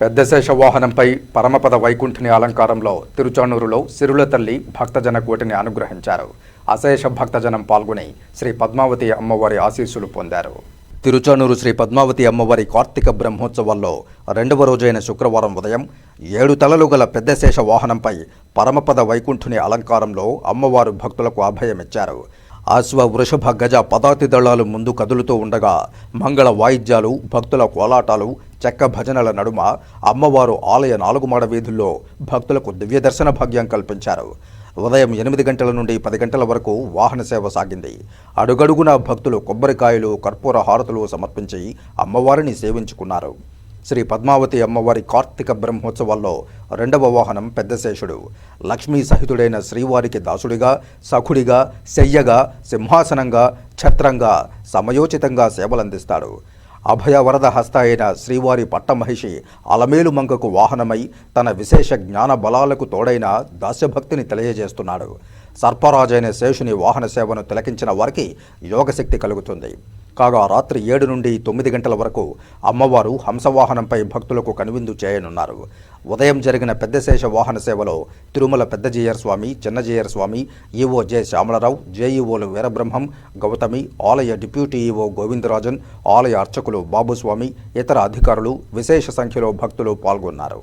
పెద్దశేష వాహనంపై పరమపద వైకుంఠుని అలంకారంలో తిరుచానూరులో సిరుల తల్లి భక్తజన కోటిని అనుగ్రహించారు. అశేష భక్తజనం పాల్గొని శ్రీ పద్మావతి అమ్మవారి ఆశీస్సులు పొందారు. తిరుచానూరు శ్రీ పద్మావతి అమ్మవారి కార్తీక బ్రహ్మోత్సవాల్లో రెండవ రోజైన శుక్రవారం ఉదయం ఏడు తలలు గల పెద్దశేష వాహనంపై పరమపద వైకుంఠుని అలంకారంలో అమ్మవారు భక్తులకు అభయమిచ్చారు. అశ్వ వృషభ గజ పదాతి దళాలు ముందు కదులుతూ ఉండగా మంగళ వాయిద్యాలు భక్తుల కోలాటాలు చెక్క భజనల నడుమ అమ్మవారు ఆలయ నాలుగు మాడ వీధుల్లో భక్తులకు దివ్య దర్శన భాగ్యం కల్పించారు. ఉదయం ఎనిమిది గంటల నుండి పది గంటల వరకు వాహన సేవ సాగింది. అడుగడుగునా భక్తులు కొబ్బరికాయలు కర్పూర హారతులు సమర్పించి అమ్మవారిని సేవించుకున్నారు. శ్రీ పద్మావతి అమ్మవారి కార్తీక బ్రహ్మోత్సవాల్లో రెండవ వాహనం పెద్దశేషుడు లక్ష్మీ సహితుడైన శ్రీవారికి దాసుడిగా సఖుడిగా శయ్యగా సింహాసనంగా ఛత్రంగా సమయోచితంగా సేవలందిస్తాడు. అభయ వరద హస్త అయిన శ్రీవారి పట్టమహిషి అలమేలు మంగకు వాహనమై తన విశేష జ్ఞాన బలాలకు తోడైన దాస్యభక్తిని తెలియజేస్తున్నాడు. సర్పరాజైన శేషుని వాహన సేవను తిలకించిన వారికి యోగశక్తి కలుగుతుంది. కాగా రాత్రి ఏడు నుండి తొమ్మిది గంటల వరకు అమ్మవారు హంసవాహనంపై భక్తులకు కనువిందు చేయనున్నారు. ఉదయం జరిగిన పెద్దశేష వాహన సేవలో తిరుమల పెద్దజీయర్ స్వామి చిన్నజీయర్ స్వామి ఈవో జె శ్యామలరావు జేఈఓలు వీరబ్రహ్మం గౌతమి ఆలయ డిప్యూటీ ఈవో గోవిందరాజన్ ఆలయ అర్చకులు బాబుస్వామి ఇతర అధికారులు విశేష సంఖ్యలో భక్తులు పాల్గొన్నారు.